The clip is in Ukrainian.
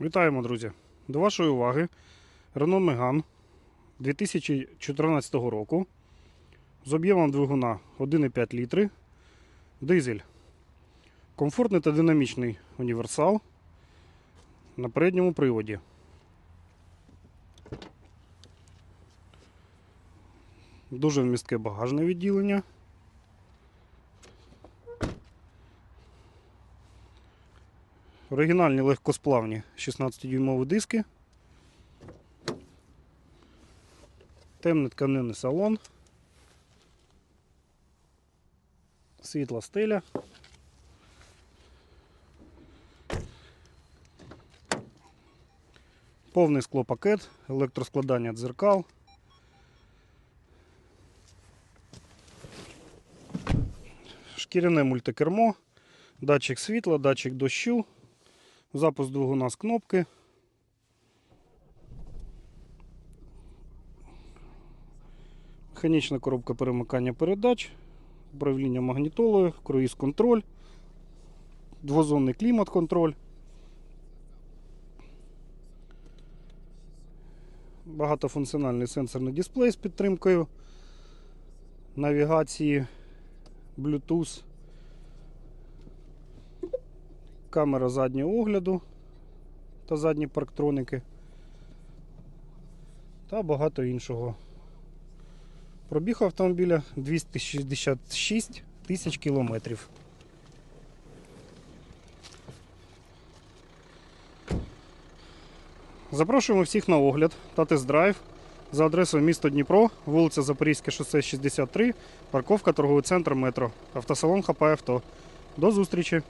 Вітаємо, друзі! До вашої уваги Renault Megane 2014 року з об'ємом двигуна 1,5 літри, дизель. Комфортний та динамічний універсал на передньому приводі. Дуже вмістке багажне відділення. Оригінальні легкосплавні 16-дюймові диски. Темний тканинний салон. Світла стеля. Повний склопакет, електроскладання дзеркал. Шкіряне мультикермо, датчик світла, датчик дощу, запуск двигуна з кнопки. Механічна коробка перемикання передач, управління магнітолою, круїз контроль, двозонний клімат-контроль. Багатофункціональний сенсорний дисплей з підтримкою навігації, Bluetooth, камера заднього огляду та задні парктроники та багато іншого. Пробіг автомобіля 266 тисяч кілометрів. Запрошуємо всіх на огляд та тест-драйв за адресою місто Дніпро, вулиця Запорізьке шосе 63, парковка торговий центр метро, автосалон Хапай авто. До зустрічі!